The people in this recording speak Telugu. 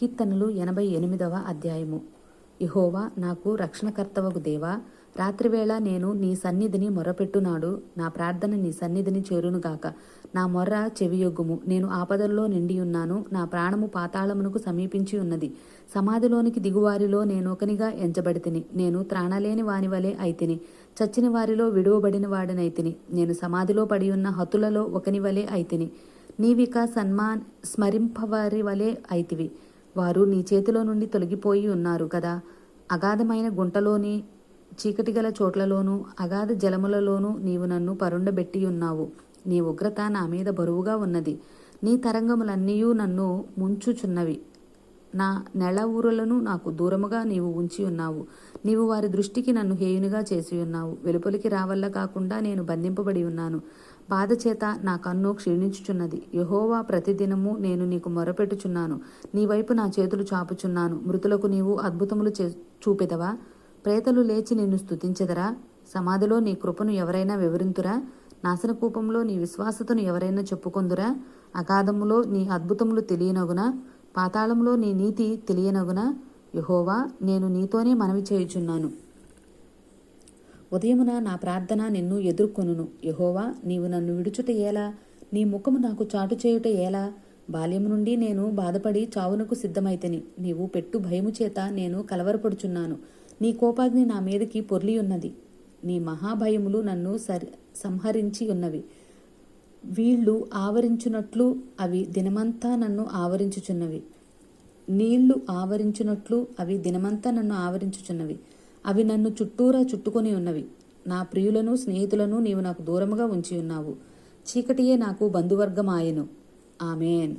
కీర్తనలు ఎనభై ఎనిమిదవ అధ్యాయము. ఇహోవా నాకు రక్షణకర్తవకు దేవా రాత్రివేళ నేను నీ సన్నిధిని మొరపెట్టునాడు నా ప్రార్థన నీ సన్నిధిని చేరునుగాక నా మొర్ర చెవియొగ్గుము. నేను ఆపదల్లో నిండి ఉన్నాను నా ప్రాణము పాతాళమునకు సమీపించి ఉన్నది. సమాధిలోనికి దిగువారిలో నేనొకనిగా ఎంచబడితిని. నేను త్రాణలేని వాని వలె అయితిని. చచ్చిన వారిలో విడువబడిన వాడినైతిని. నేను సమాధిలో పడి ఉన్న హతులలో ఒకని వలె అయితిని. నీవిక సన్మాన్ స్మరింపవారి వలె అయితివి. వారు నీ చేతిలో నుండి తొలగిపోయి ఉన్నారు కదా. అగాధమైన గుంటలోని చీకటి గల చోట్లలోనూ అగాధ జలములలోనూ నీవు నన్ను పరుండబెట్టి ఉన్నావు. నీ ఉగ్రత నా మీద బరువుగా ఉన్నది. నీ తరంగములన్నీయూ నన్ను ముంచుచున్నవి. నా నెల ఊరులను నాకు దూరముగా నీవు ఉంచి ఉన్నావు. నీవు వారి దృష్టికి నన్ను హేయునిగా చేసి ఉన్నావు. వెలుపలికి రావల్ల కాకుండా నేను బంధింపబడి ఉన్నాను. బాధచేత నా కన్ను క్షీణించుచున్నది. యహోవా ప్రతిదినము నేను నీకు మొరపెట్టుచున్నాను. నీ వైపు నా చేతులు చాపుచున్నాను. మృతులకు నీవు అద్భుతములు చే చూపెదవా? ప్రేతలు లేచి నిన్ను స్తుతించెదరా? సమాధిలో నీ కృపను ఎవరైనా వివరింతురా? నాశనకూపంలో నీ విశ్వాసతను ఎవరైనా చెప్పుకొందురా? అగాధములో నీ అద్భుతములు తెలియనగునా? పాతాళంలో నీ నీతి తెలియనగునా? యహోవా నేను నీతోనే మనవి చేయుచున్నాను. ఉదయమున నా ప్రార్థన నిన్ను ఎదుర్కొనును. యహోవా నీవు నన్ను విడుచుట ఏలా నీ ముఖము నాకు చాటు చేయుట ఏలా బాల్యము నుండి నేను బాధపడి చావునకు సిద్ధమైతని. నీవు పెట్టు భయము చేత నేను కలవరపడుచున్నాను. నీ కోపాగ్ని నా మీదకి పొర్లి ఉన్నది నీ మహాభయములు నన్ను సరి సంహరించి ఉన్నవి వీళ్ళు ఆవరించునట్లు అవి దినమంతా నన్ను ఆవరించుచున్నవి. నీళ్ళు ఆవరించినట్లు అవి దినమంతా నన్ను ఆవరించుచున్నవి. అవి నన్ను చుట్టూరా చుట్టుకొని ఉన్నవి. నా ప్రియులను స్నేహితులను నీవు నాకు దూరముగా ఉంచి ఉన్నావు. చీకటియే నాకు బంధువర్గమాయెను. ఆమెన్.